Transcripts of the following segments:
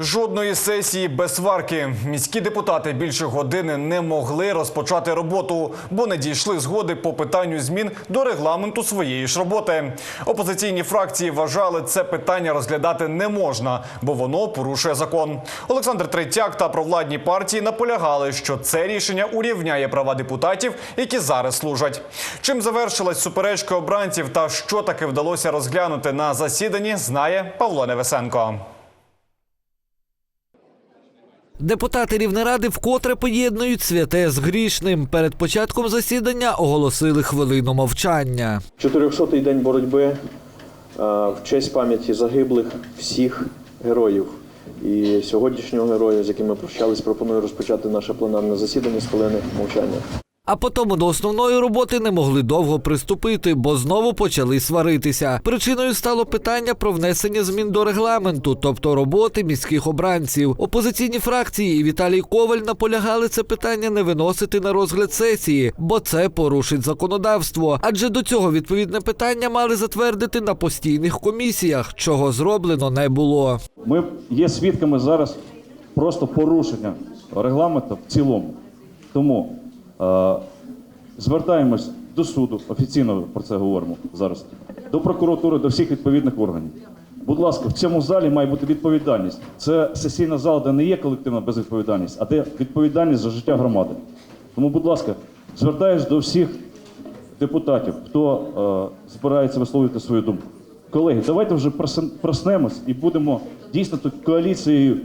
Жодної сесії без сварки. Міські депутати більше години не могли розпочати роботу, бо не дійшли згоди по питанню змін до регламенту своєї ж роботи. Опозиційні фракції вважали, це питання розглядати не можна, бо воно порушує закон. Олександр Третяк та провладні партії наполягали, що це рішення урівняє права депутатів, які зараз служать. Чим завершилась суперечка обранців та що таки вдалося розглянути на засіданні, знає Павло Невесенко. Депутати Рівнеради вкотре поєднують святе з грішним. Перед початком засідання оголосили хвилину мовчання. 400-й день боротьби е, в честь пам'яті загиблих всіх героїв. І сьогоднішнього героя, з яким ми прощались, пропоную розпочати наше пленарне засідання з хвилини мовчання. А потому до основної роботи не могли довго приступити, бо знову почали сваритися. Причиною стало питання про внесення змін до регламенту, тобто роботи міських обранців. Опозиційні фракції і Віталій Коваль наполягали це питання не виносити на розгляд сесії, бо це порушить законодавство. Адже до цього відповідне питання мали затвердити на постійних комісіях, чого зроблено не було. Ми є свідками зараз просто порушення регламенту в цілому. Тому звертаємось до суду, офіційно про це говоримо зараз, до прокуратури, до всіх відповідних органів. Будь ласка, в цьому залі має бути відповідальність. Це сесійна зала, де не є колективна безвідповідальність, а де відповідальність за життя громади. Тому, будь ласка, звертаюсь до всіх депутатів, хто е, збирається висловлювати свою думку. Колеги, давайте вже проснемось і будемо дійсно тут коаліцією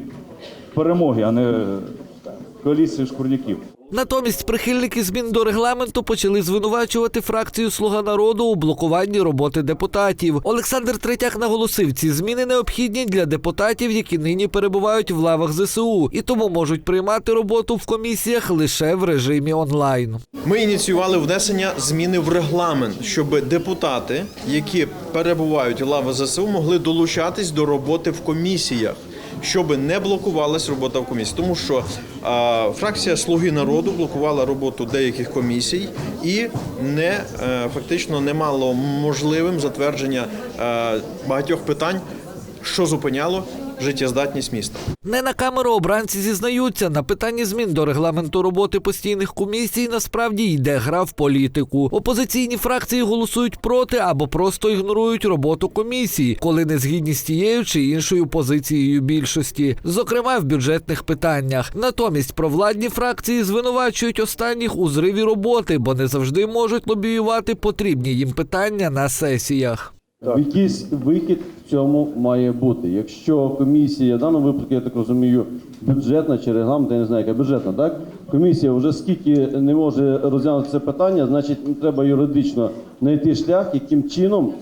перемоги, а не е, коаліцією шкурняків. Натомість прихильники змін до регламенту почали звинувачувати фракцію Слуга народу у блокуванні роботи депутатів. Олександр Третяк наголосив, ці зміни необхідні для депутатів, які нині перебувають в лавах ЗСУ, і тому можуть приймати роботу в комісіях лише в режимі онлайн. Ми ініціювали внесення зміни в регламент, щоб депутати, які перебувають у лави ЗСУ, могли долучатись до роботи в комісіях, щоб не блокувалась робота в комісії. Тому що а, фракція Слуги народу блокувала роботу деяких комісій і не е, фактично не мало можливим затвердження е, багатьох питань, що зупиняло життєздатність міста. Не на камеру обранці зізнаються, на питанні змін до регламенту роботи постійних комісій насправді йде гра в політику. Опозиційні фракції голосують проти або просто ігнорують роботу комісії, коли не згідні з тією чи іншою позицією більшості, зокрема в бюджетних питаннях. Натомість провладні фракції звинувачують останніх у зриві роботи, бо не завжди можуть лобіювати потрібні їм питання на сесіях. Якийсь вихід в цьому має бути. Якщо комісія, в даному випадку, я так розумію, бюджетна чи регламент, я не знаю, яка бюджетна, так? Комісія вже скільки не може розглянути це питання, значить треба юридично знайти шлях, яким чином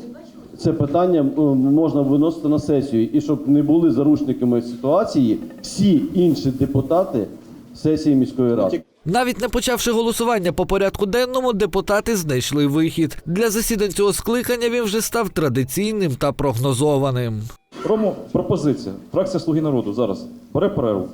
це питання можна виносити на сесію. І щоб не були заручниками ситуації всі інші депутати сесії міської ради. Навіть не почавши голосування по порядку денному, депутати знайшли вихід. Для засідань цього скликання він вже став традиційним та прогнозованим. Рому пропозиція. Фракція Слуги народу зараз бере перерву,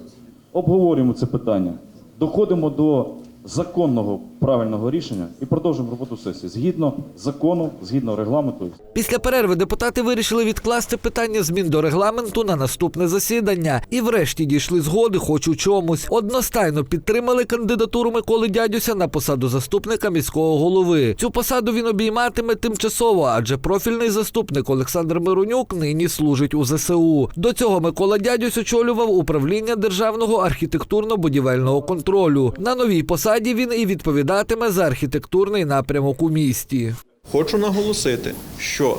обговорюємо це питання, доходимо до законного правильного рішення і продовжуємо роботу сесії згідно закону, згідно регламенту. Після перерви депутати вирішили відкласти питання змін до регламенту на наступне засідання і врешті дійшли згоди, хоч у чомусь. Одностайно підтримали кандидатуру Миколи Дядюся на посаду заступника міського голови. Цю посаду він обійматиме тимчасово, адже профільний заступник Олександр Миронюк нині служить у ЗСУ. До цього Микола Дядюсь очолював управління державного архітектурно-будівельного контролю. На новій посаді він і відповідатиме за архітектурний напрямок у місті. Хочу наголосити, що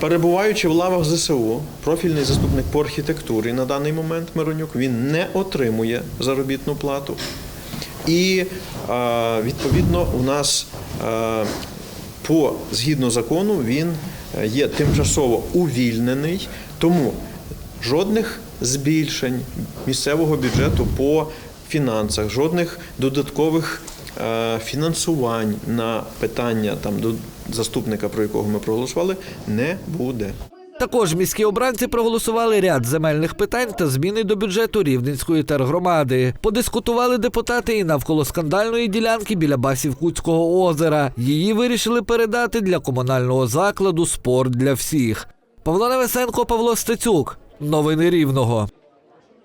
перебуваючи в лавах ЗСУ, профільний заступник по архітектурі на даний момент Миронюк він не отримує заробітну плату. І відповідно у нас по згідно закону він е, є тимчасово увільнений, тому жодних збільшень місцевого бюджету по фінансах, жодних додаткових е, фінансувань на питання там до заступника, про якого ми проголосували, не буде. Також міські обранці проголосували ряд земельних питань та зміни до бюджету Рівненської тергромади. Подискутували депутати і навколо скандальної ділянки біля Басівкутського озера. Її вирішили передати для комунального закладу спорт для всіх. Павло Невесенко, Павло Стецюк. Новини Рівного.